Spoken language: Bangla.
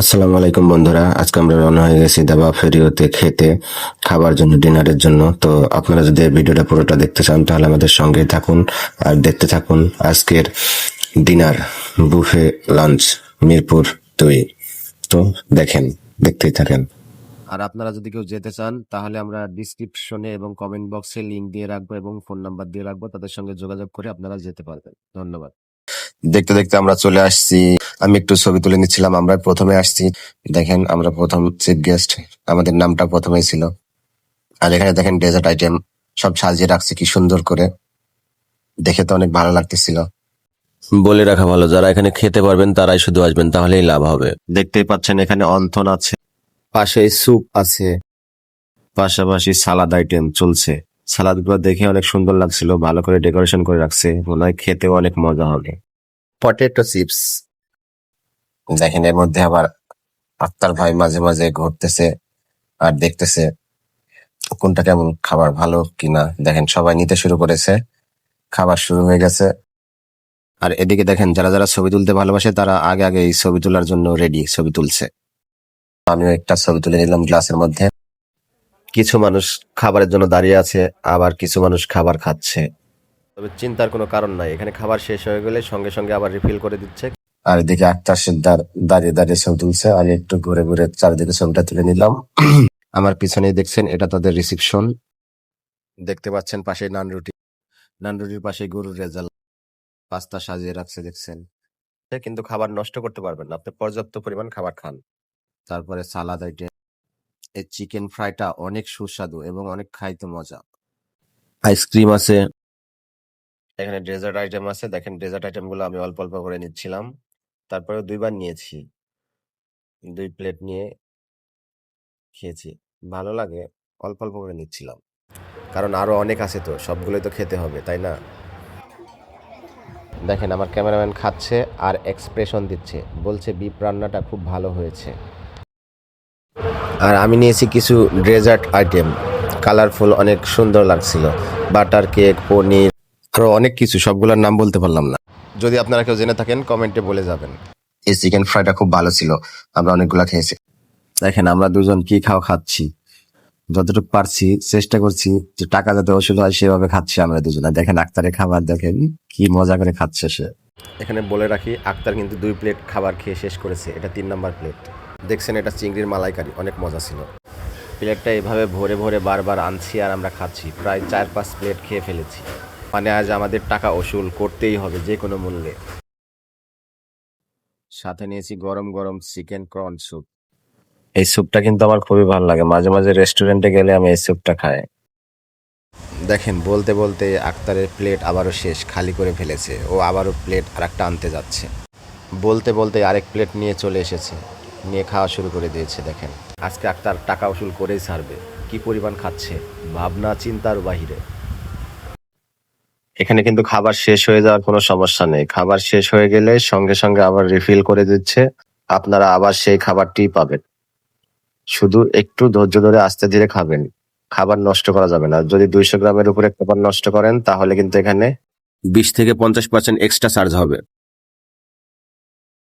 আসসালামু আলাইকুম বন্ধুরা, আজকে আমরা রওনা হয়ে গেছি দাবা ফেরিওতে খেতে, খাবার জন্য, ডিনারের জন্য। তো আপনারা যদি ভিডিওটা পুরোটা দেখতে চান, তাহলে আমাদের সঙ্গেই থাকুন আর দেখতে থাকুন আজকের ডিনার, বুফে, লাঞ্চ, মিরপুর দুই। তো দেখেন, দেখতেই থাকেন। আর আপনারা যদি কেউ যেতে চান, তাহলে আমরা ডিসক্রিপশনে এবং কমেন্ট বক্সে লিংক দিয়ে রাখব এবং ফোন নাম্বার দিয়ে রাখব, তাদের সঙ্গে যোগাযোগ করে আপনারা যেতে পারবেন। ধন্যবাদ। দেখতে দেখতে আমরা চলে আসছি। আমি একটু ছবি তুলে নিচ্ছিলাম আমরা প্রথমে আসছি। দেখেন আমরা প্রথম চিফ গেস্ট আমাদের নামটা প্রথমেই ছিল। আর এখানে দেখেন ডেজার্ট আইটেম সব সাজিয়ে রাখছে কি সুন্দর করে। দেখে তো অনেক ভালো লাগতেছিল। বলে রাখা ভালো যারা এখানে খেতে পারবেন তারাই শুধু আসবেন তাহলেই লাভ হবে। দেখতেই পাচ্ছেন এখানে অন্থন আছে। পাশে স্যুপ আছে। পাশাপাশি সালাদ আইটেম চলছে। সালাদগুলো দেখে অনেক সুন্দর লাগছিল ভালো করে ডেকোরেশন করে রাখছে। মনে হয় খেতেও অনেক মজা হবে। পটেটো চিপস দেখেন, এর মধ্যে আবার আক্তার ভাই মাঝে মাঝে ঘুরতেছে আর দেখতেছে কোনটা কেমন খাবার ভালো কিনা। দেখেন, সবাই নিতে শুরু করেছে। খাবার শুরু হয়ে গেছে। আর এদিকে দেখেন, যারা যারা ছবি তুলতে ভালোবাসে, তারা আগে আগে এই ছবি তোলার জন্য রেডি ছবি তুলছে। আমিও একটা ছবি তুলে নিলাম গ্লাসের মধ্যে। কিছু মানুষ খাবারের জন্য দাঁড়িয়ে আছে, আবার কিছু মানুষ খাবার খাচ্ছে। তবে চিন্তার কোনো কারণ নাই। এখানে খাবার শেষ হয়ে গেলে সঙ্গে সঙ্গে আবার রিফিল করে দিচ্ছে। আর এদিকে আক্তার সিদ্ধার দাঁড়িয়ে দাঁড়িয়ে ছবি তুলছে। আর একটু ঘুরে ঘুরে চারিদিকে ছবিটা তুলে নিলাম। আমার পিছনে দেখছেন, এটা তাদের রিসিপশন দেখতে পাচ্ছেন পাশে নান রুটি নান রুটির পাশে গরুর রেজাল্ট। পাস্তা সাজিয়ে রাখছে, দেখছেন। কিন্তু খাবার নষ্ট করতে পারবেন না। আপনি পর্যাপ্ত পরিমাণ খাবার খান। তারপরে সালাদ আইটেম। এই চিকেন ফ্রাইটা অনেক সুস্বাদু এবং অনেক খাইতে মজা। আইসক্রিম আছে। এখানে ডেজার্ট আইটেম আছে। দেখেন ডেজার্ট আইটেমগুলো আমি অল্প অল্প করে নিচ্ছিলাম। তারপরে দুইবার নিয়েছি। দুই প্লেট নিয়ে খেয়েছি। ভালো লাগে, অল্প অল্প করে নিচ্ছিলাম। কারণ আরও অনেক আছে তো, সবগুলোই তো খেতে হবে, তাই না? দেখেন আমার ক্যামেরাম্যান খাচ্ছে আর এক্সপ্রেশন দিচ্ছে। বলছে, বিপ রান্নাটা খুব ভালো হয়েছে। আর আমি নিয়েছি কিছু ডেজার্ট আইটেম কালারফুল অনেক সুন্দর লাগছিল। Butter cake paneer. আরও অনেক কিছু সবগুলোর নাম বলতে পারলাম না। যদি আপনারা কেউ জেনে থাকেন কমেন্টে বলে যাবেন। এই চিকেন ফ্রাইটা খুব ভালো ছিল আমরা অনেকগুলা খেয়েছি। দেখেন আমরা দুজন কি খাওয়া খাচ্ছি। যতটুকু পারছি চেষ্টা করছি যে টাকা যাতে ওষুধ হয় সেভাবে খাচ্ছি আমরা দুজনে। দেখেন আক্তারের খাবার দেখেন কি মজা করে খাচ্ছে সে। এখানে বলে রাখি আক্তার কিন্তু দুই প্লেট খাবার খেয়ে শেষ করেছে। এটা তিন নাম্বার প্লেট দেখছেন এটা চিংড়ির মালাইকারি অনেক মজা ছিল। প্লেটটা এভাবে ভরে ভরে বারবার আনছি আর আমরা খাচ্ছি। প্রায় চার পাঁচ প্লেট খেয়ে ফেলেছি। মানে আজ আমাদের টাকা ওসুল করতেই হবে যে কোনো মূল্যে। সাথে নিয়েছি গরম গরম চিকেন ক্রন স্যুপ। এই স্যুপটা কিন্তু আমার খুবই ভালো লাগে। মাঝে মাঝে রেস্টুরেন্টে গেলে আমি এই স্যুপটা খাই। দেখেন, বলতে বলতে আক্তারের প্লেট আবারও শেষ, খালি করে ফেলেছে। ও আবারও প্লেট আর একটা আনতে যাচ্ছে। বলতে বলতে আরেক প্লেট নিয়ে চলে এসেছে। নিয়ে খাওয়া শুরু করে দিয়েছে, দেখেন। আজকে আক্তার টাকা উসুল করেই ছাড়বে। কি পরিমাণ খাচ্ছে? ভাবনা, চিন্তার বাহিরে। এখানে কিন্তু খাবার শেষ হয়ে যাওয়ার কোনো সমস্যা নেই। খাবার শেষ হয়ে গেলে সঙ্গে সঙ্গে আবার রিফিল করে দিচ্ছে। আপনারা আবার সেই খাবারটি পাবেন। শুধু একটু ধৈর্য ধরে আস্তে ধীরে খাবেন। খাবার নষ্ট করা যাবে না। যদি দুইশো গ্রামের উপরে খাবার নষ্ট করেন, তাহলে কিন্তু এখানে বিশ থেকে পঞ্চাশ পার্সেন্ট এক্সট্রা চার্জ হবে।